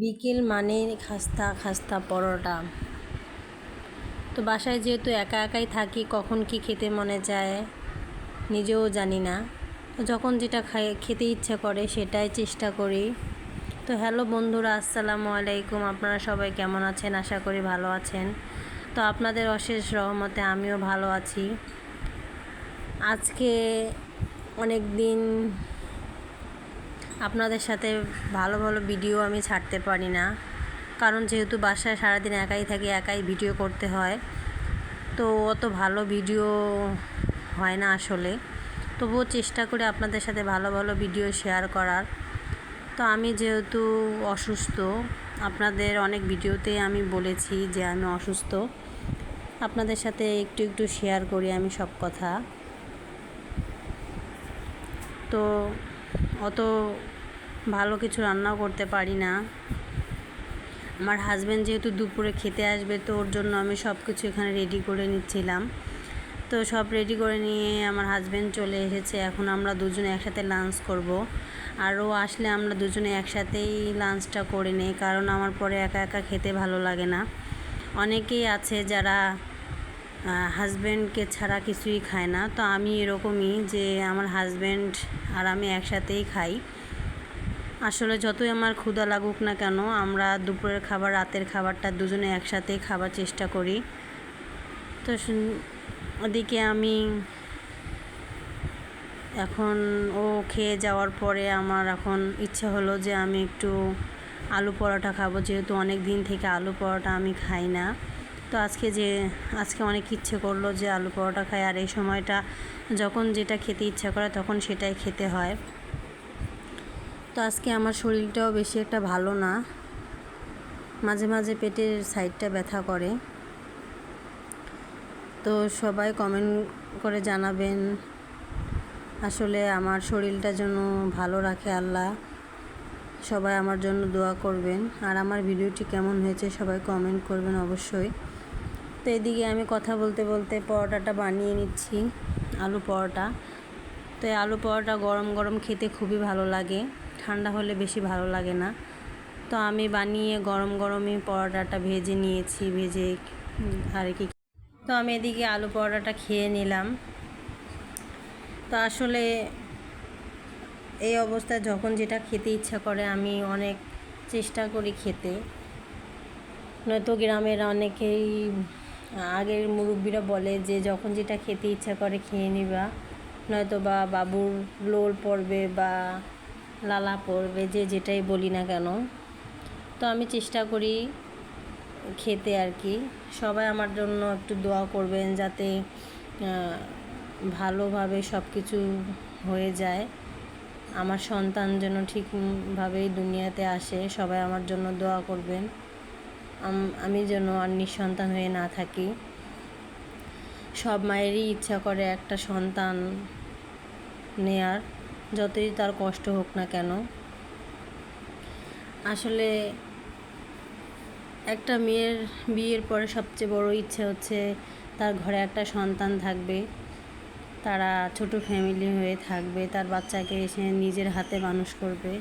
বিকেল মানে খাস্তা খাস্তা পরোটা। তো বাসায় যেহেতু একা একাই থাকি, কখন কি খেতে মনে যায় নিজেও জানি না। যখন যেটা খাই, খেতে ইচ্ছা করে সেটাই চেষ্টা করি। তো হ্যালো বন্ধুরা, আসসালামু আলাইকুম। আপনারা সবাই কেমন আছেন? আশা করি ভালো আছেন। তো আপনাদের অশেষ রহমতে আমিও ভালো আছি। আজকে অনেক দিন আপনাদের সাথে ভালো ভালো ভিডিও আমি ছাড়তে পারি না। কারণ যেহেতু বাসায় সারাদিন একাই থাকি, একাই ভিডিও করতে হয়, তো অত ভালো ভিডিও হয় না আসলে। তবুও চেষ্টা করি আপনাদের সাথে ভালো ভালো ভিডিও শেয়ার করার। তো আমি যেহেতু অসুস্থ, আপনাদের অনেক ভিডিওতে আমি বলেছি যে আমি অসুস্থ। আপনাদের সাথে একটু একটু শেয়ার করি আমি সব কথা। তো অত ভালো কিছু রান্নাও করতে পারি না। আমার হাজব্যান্ড যেহেতু দুপুরে খেতে আসবে, তো ওর জন্য আমি সব কিছু এখানে রেডি করে নিচ্ছিলাম। তো সব রেডি করে নিয়ে আমার হাজব্যান্ড চলে এসেছে। এখন আমরা দুজনে একসাথে লাঞ্চ করব। আর ও আসলে আমরা দুজনে একসাথেই লাঞ্চটা করে নিই, কারণ আমার পরে একা একা খেতে ভালো লাগে না। অনেকেই আছে যারা হাজব্যান্ডকে ছাড়া কিছুই খায় না। তো আমি এরকমই যে আমার হাজব্যান্ড আর আমি একসাথেই খাই। আসলে যতই আমার ক্ষুধা লাগুক না কেন, আমরা দুপুরের খাবার, রাতের খাবারটা দুজনে একসাথেই খাবার চেষ্টা করি। তো ওদিকে আমি এখন ও খেয়ে যাওয়ার পরে আমার এখন ইচ্ছে হলো যে আমি একটু আলু পরোটা খাব। যেহেতু অনেক দিন থেকে আলু পরোটা আমি খাই না। তো আজকে যে, আজকে অনেক ইচ্ছে করল যে আলু পরোটা খাই, আর এই সময়টা যখন যেটা খেতে ইচ্ছা করে তখন সেটাই খেতে হয়। তো আজকে আমার শরীরটাও বেশি একটা ভালো না। মাঝে মাঝে পেটের সাইডটা ব্যথা করে। তো সবাই কমেন্ট করে জানাবেন আসলে আমার শরীরটা যেন ভালো রাখে আল্লাহ। সবাই আমার জন্য দোয়া করবেন। আর আমার ভিডিওটি কেমন হয়েছে সবাই কমেন্ট করবেন অবশ্যই। তো এদিকে আমি কথা বলতে বলতে পরোটাটা বানিয়ে নিচ্ছি, আলু পরোটা। তো এই আলু পরোটা গরম গরম খেতে খুবই ভালো লাগে, ঠান্ডা হলে বেশি ভালো লাগে না। তো আমি বানিয়ে গরম গরমই পরোটাটা ভেজে নিয়েছি, ভেজে আর কি। তো আমি এদিকে আলু পরোটাটা খেয়ে নিলাম। তো আসলে এই অবস্থায় যখন যেটা খেতে ইচ্ছা করে আমি অনেক চেষ্টা করি খেতে। নয়তো গ্রামের অনেকেই আগের মুরব্বীরা বলে যে যখন যেটা খেতে ইচ্ছা করে খেয়ে নিবা। নয়তো বা বাবুর লোল পড়বে বা লালা পড়বে, যে যেটাই বলি না কেন। তো আমি চেষ্টা করি খেতে আর কি। সবাই আমার জন্য একটু দোয়া করবেন যাতে ভালোভাবে সব কিছু হয়ে যায়। আমার সন্তান যেন ঠিকভাবেই দুনিয়াতে আসে, সবাই আমার জন্য দোয়া করবেন। আমি যেন আর নিঃসন্তান হয়ে না থাকি। সব মায়েরই ইচ্ছা করে একটা সন্তান নেয়ার, যতই তার কষ্ট হোক না কেন। আসলে একটা মেয়ের বিয়ের পরে সবচেয়ে বড় ইচ্ছে হচ্ছে তার ঘরে একটা সন্তান থাকবে। তারা ছোট ফ্যামিলি হয়ে থাকবে, তার বাচ্চাকে এসে নিজের হাতে মানুষ করবে।